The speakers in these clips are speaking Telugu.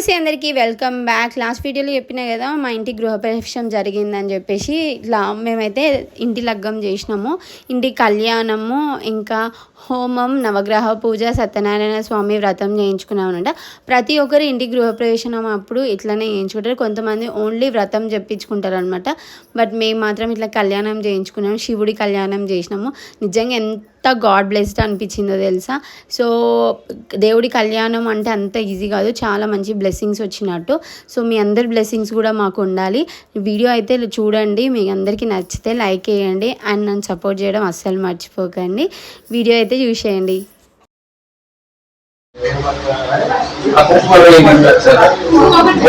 నమస్తే అందరికీ వెల్కమ్ బ్యాక్. లాస్ట్ వీడియోలో చెప్పిన కదా మా ఇంటి గృహప్రవేశం జరిగిందని చెప్పేసి ఇట్లా మేమైతే ఇంటి లగ్గం చేసినాము. ఇంటి కళ్యాణము ఇంకా హోమం నవగ్రహ పూజ సత్యనారాయణ స్వామి వ్రతం చేయించుకున్నామనంట ప్రతి ఒక్కరు ఇంటి గృహప్రవేశం అప్పుడు ఇట్లనే చేయించుకుంటారు. కొంతమంది ఓన్లీ వ్రతం చెప్పించుకుంటారు అనమాట బట్ మేము మాత్రం ఇట్లా కళ్యాణం చేయించుకున్నాము. శివుడి కళ్యాణం చేసినాము. నిజంగా ఎంత గాడ్ బ్లెస్డ్ అనిపించిందో తెలుసా? సో దేవుడి కళ్యాణం అంటే అంత ఈజీ కాదు. చాలా మంచి బ్లెస్సింగ్స్ వచ్చినట్టు. సో మీ అందరి బ్లెస్సింగ్స్ కూడా మాకు ఉండాలి. వీడియో అయితే చూడండి. మీ అందరికీ నచ్చితే లైక్ చేయండి. అండ్ నన్ను సపోర్ట్ చేయడం అస్సలు మర్చిపోకండి. వీడియో అయితే చూసేయండి.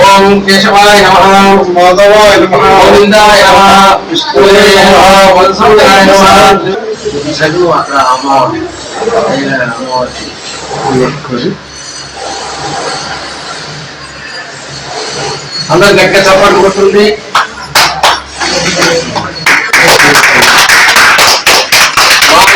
ఓం కేశవాయ మాధవాయ గోవిందాయ విష్ణువే చదువు అక్కడ అమ్మవారి అమ్మవారి అందరు గట్టిగా చప్పట్లు కొట్టుంది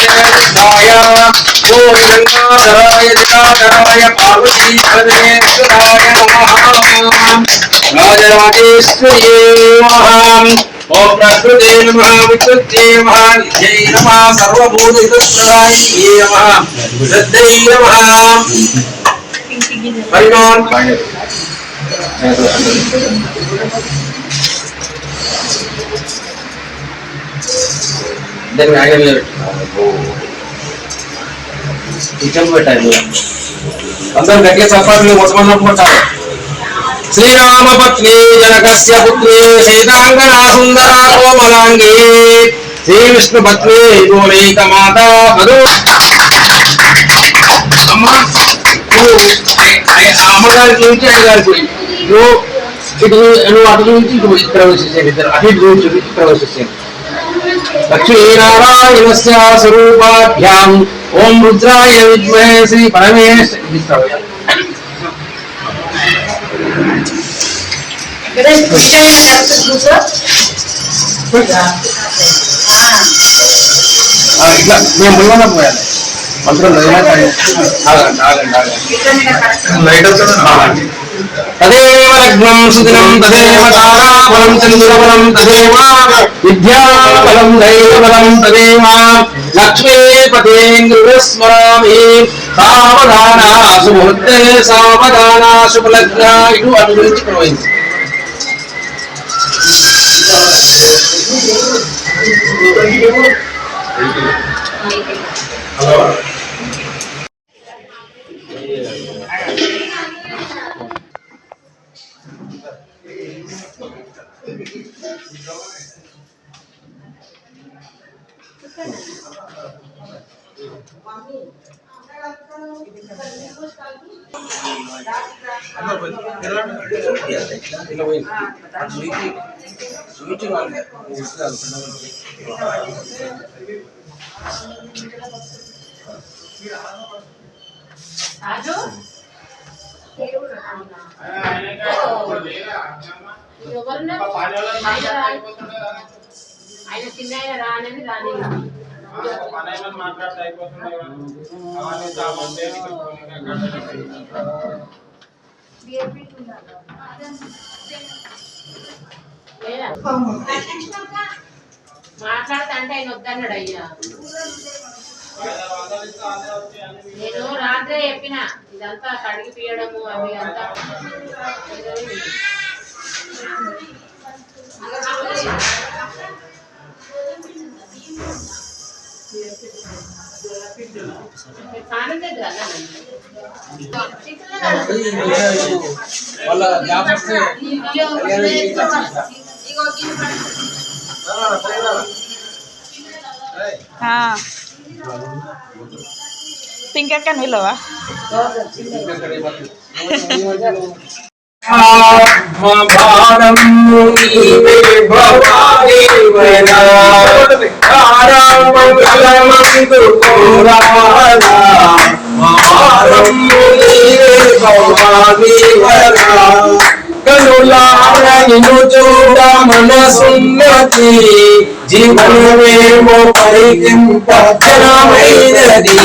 నమో భగవతే రుద్రాయ ఓం నమో రుద్రాయ ఓం గంగాధరాయ జటాధరాయ పార్వతీ పరమేశ్వరాయ నమః రాజరాజేశ్వర్యే నమః ఓం ప్రకృతే నమః వికృతే నమః నిత్యై నమః దాన్ని ఆయన మీద కిచెన్ పెట్టాలి అందరూ గట్టిగా చప్పాట్లు మొట్టమొదటి కొట్టాలి శ్రీరామ పత్ని జనకస్య పుత్రి సీతాంగనా సుందర కోమలాంగి శ్రీ విష్ణు పత్ని గోళైక మాత మధు అమ్మ నువ్వు ఆ అమ్మగారికి నుంచి అయ్యగారికి పోయి నువ్వు ఇటు నువ్వు అటు నుంచి ఇటు పోయి ప్రవేశించాను ఇద్దరు అటు ఇటు నుంచి ఇటు ప్రవేశించాను లక్ష్మీనారాయణస్య స్వరూపాభ్యాం ఓం రుద్రాయ విద్మహే శ్రీ పరమేశ్ ఇట్లా. మేము ముందుగా పోయాలి. మంత్రం లైట్ తదేవ లగ్నం సుదినం తదేవ తారాబలం చంద్రబలం తదేవ విద్యాబలం దైవబలం తదేవ లక్ష్మీపతేంద్రస్మరామి సావధాన సుముహూర్తే సావధాన శుభలగ్న ఇటు అటు గురించి ప్రవహించి. రాజు ఆయన చిన్న ఆయన రానని రాని మాట్లాడతా అంటే ఆయన వద్దన్నాడు అయ్యా. నేను రాత్రే చెప్పిన ఇదంతా కడిగి తీయడము అవి అంతా. వాళ్ళ పింక్ అక్క నిలవా భారము నీవే భవాదేవనా కనులారను చూడ మనసున్నతి జీవనమేమో పరికింప క్షణమైనది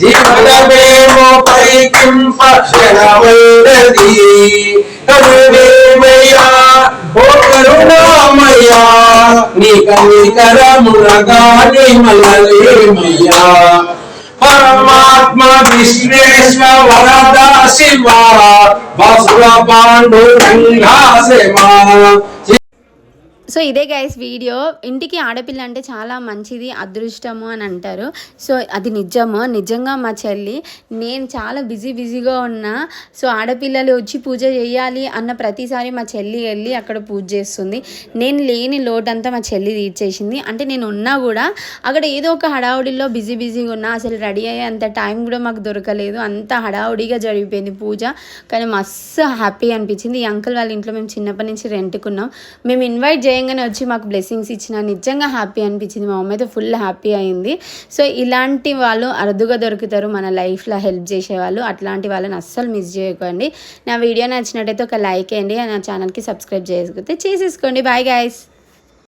జీవనమేమో పరికింప క్షణమైనది. కనువేమయ్యా ఓ కరుణామయ్యా నీ కనికరమునగాని మల్లలేమయ్యా. పరమాత్మ విశ్వేశ్వర వరద శివ వసుర పాండురంగా శివ సో ఇదే గైస్ వీడియో ఇంటికి ఆడపిల్ల అంటే చాలా మంచిది అదృష్టము అని అంటారు. సో అది నిజము. నిజంగా మా చెల్లి నేను చాలా బిజీ బిజీగా ఉన్నా సో ఆడపిల్లలు వచ్చి పూజ చేయాలి అన్న ప్రతిసారి మా చెల్లి వెళ్ళి అక్కడ పూజ చేస్తుంది. నేను లేని లోటంతా మా చెల్లి తీర్చేసింది. అంటే నేను ఉన్నా కూడా అక్కడ ఏదో ఒక హడావుడిలో బిజీ బిజీగా ఉన్నా అసలు రెడీ అయ్యే అంత టైం కూడా మాకు దొరకలేదు. అంత హడావుడిగా జరిగిపోయింది పూజ. కానీ మస్తు హ్యాపీ అనిపించింది. ఈ అంకుల్ వాళ్ళ ఇంట్లో మేము చిన్నప్పటి నుంచి రెంట్కున్నాం. మేము ఇన్వైట్ చేయగానే వచ్చి మాకు బ్లెస్సింగ్స్ ఇచ్చిన నిజంగా హ్యాపీ అనిపించింది. మా మమ్మీ అయితే ఫుల్ హ్యాపీ అయింది. సో ఇలాంటి వాళ్ళు అరుదుగా దొరుకుతారు. మన లైఫ్లో హెల్ప్ చేసేవాళ్ళు అట్లాంటి వాళ్ళని అస్సలు మిస్ చేయకండి. నా వీడియో నచ్చినట్టయితే ఒక లైక్ వేయండి. నా ఛానల్కి సబ్స్క్రైబ్ చేసుకుంటే చేసేసుకోండి. Bye guys